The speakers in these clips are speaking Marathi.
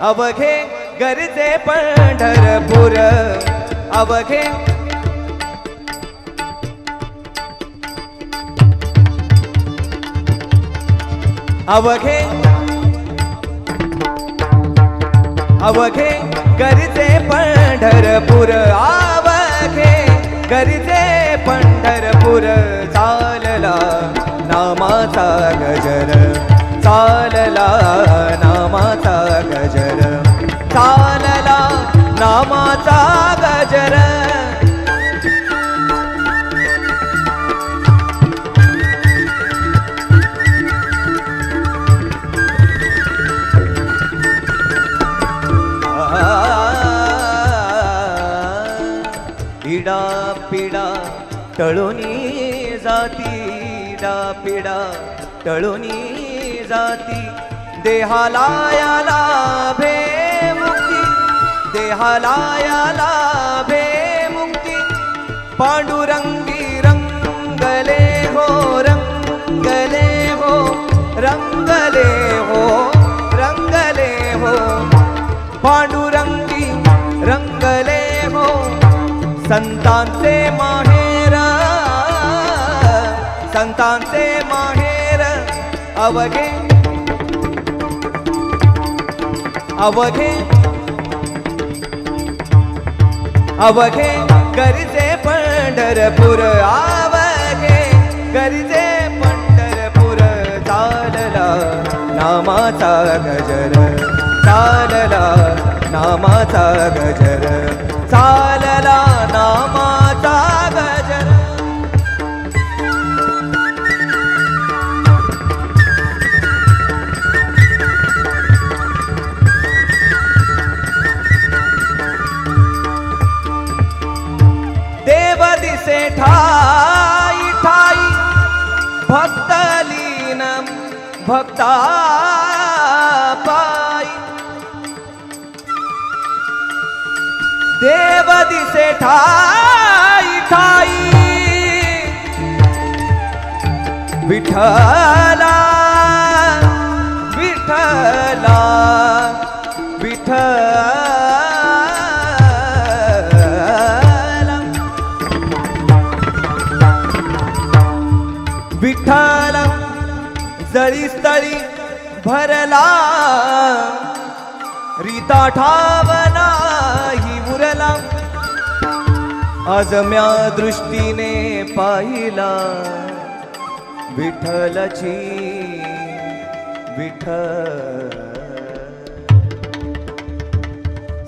अवघे गरजे पंढरपूर. अवघे. अवघे. अवघे गरजे पंढरपूर. अवघे गरजे पंढरपूर. चालला नामाचा गजर. चालला ना नामाचा गजर. पिडा पिडा तळुनी जाती. डा पिडा टळूनी जाती. देहाला याला भे देहाला याला भे मुक्ती पांडुरंगी रंगले हो रंगले हो रंगले हो रंगले हो. पांडुरंगी रंगले हो संतांचे माहेर संतांचे माहेर अवघे अवघे. अवघे गरजे पंढरपूर आवघे गरजे पंढरपूर चालला नामाचा गजर चालला नामाचा गजर चालला ठाई ठाई भक्तलीन भक्ता पाई देव दिसे ठाई ठाई विठला स्थळी स्थळी भरला. रीता ठावना ही उरला. आज म्या दृष्टीने पाहिला. विठ्ठलची विठ्ठल.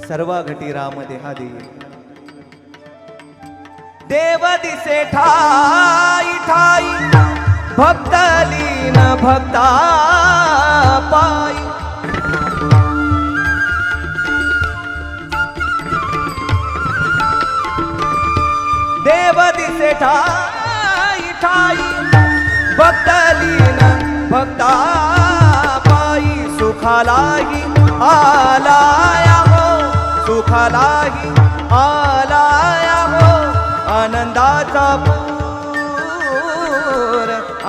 सर्वा घटी राम देहादी देव दिसे ठाई ठाई. भक्तलीन भक्ता पायी देव दिसे ठाई ठाई। भक्तलीन भक्ता पायी सुखालाही आलाया हो सुखालाही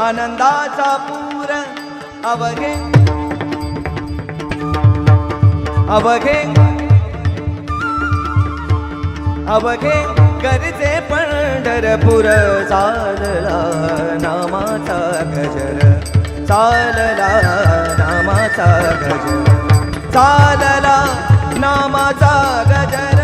आनंदाचा पूर अवघे. अवघे. अवघे गरजे पंढरपूर चालला नामाचा गजर. चालला नामाचा गजर. चालला नामाचा गजर.